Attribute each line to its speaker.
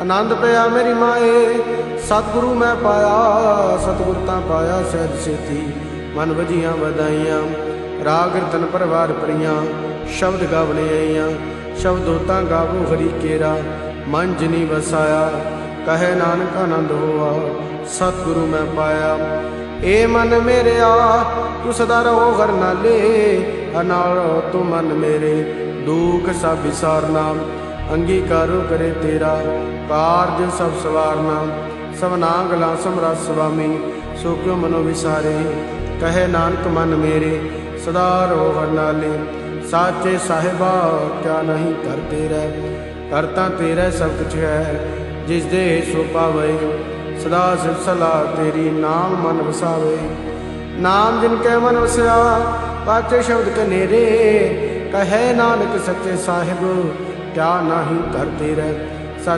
Speaker 1: ਆਨੰਦ ਪਿਆ ਮੇਰੀ ਮਾਏ, ਸਤਿਗੁਰੂ ਮੈਂ ਪਾਇਆ, ਸਤਿਗੁਰ ਤਾਂ ਪਾਇਆ ਸਹਿਜ ਸੇਤੀ। ਮਨ ਵਜੀਆਂ ਵਧਾਈਆਂ, ਰਾਗ ਰਤਨ ਪਰਵਾਰ ਪ੍ਰੀਆਂ ਸ਼ਬਦ ਗਾਵਣੇ ਆਈਆਂ, ਸ਼ਬਦੋ ਤਾਂ ਗਾਵੋ ਹਰੀ ਕੇਰਾ। ਮਨ ਜਿਨੀ ਵਸਾਇਆ, ਕਹੇ ਨਾਨਕ ਆਨੰਦ ਹੋਆ, ਸਤਿਗੁਰੂ ਮੈਂ ਪਾਇਆ। ਏ ਮਨ ਮੇਰਿਆ ਤੂੰ ਸਦਾ ਰਹੋ ਹਰ ਨਾਲੇ, ਅਨਾਲ ਤੂੰ ਮਨ ਮੇਰੇ, ਦੁਖ ਸਭ ਵਿਸਾਰਨਾ। ਅੰਗੀਕਾਰੋ ਕਰੇ ਤੇਰਾ ਕਾਰਜ ਸਭ ਸਵਾਰਨਾ ਸਭਨਾ ਗਲਾ ਸਮਰਾ ਸੁਆਮੀ ਸੋ ਕਿਉ ਮਨੋ ਵਿਸਾਰੇ? ਕਹੇ ਨਾਨਕ ਮਨ ਮੇਰੇ, ਸਦਾ ਰੋ ਹਰ ਨਾਲੇ। ਸਾਚੇ ਸਾਹਿਬਾ, ਕਿਆ ਨਹੀਂ ਕਰਤੇ ਰਹਿ ਕਰਤਾ ਤੇਰਾ ਸਭ ਕੁਛ ਹੈ, ਜਿਸ ਦੇ ਸੋ ਪਾਵੇ। ਸਦਾ ਸਿਰਸਲਾ ਤੇਰੀ ਨਾਮ ਮਨ ਵਸਾਵੇ। ਨਾਮ ਜਿਨ ਕੈ ਮਨ ਵਸਿਆ, ਪਾਚੇ ਸ਼ਬਦ ਕਨੇਰੇ। ਕਹੇ ਨਾਨਕ ਸੱਚੇ ਸਾਹਿਬ ਕਿਆ ਨਾਹੀ ਕਰਤੇ ਰਹਿ।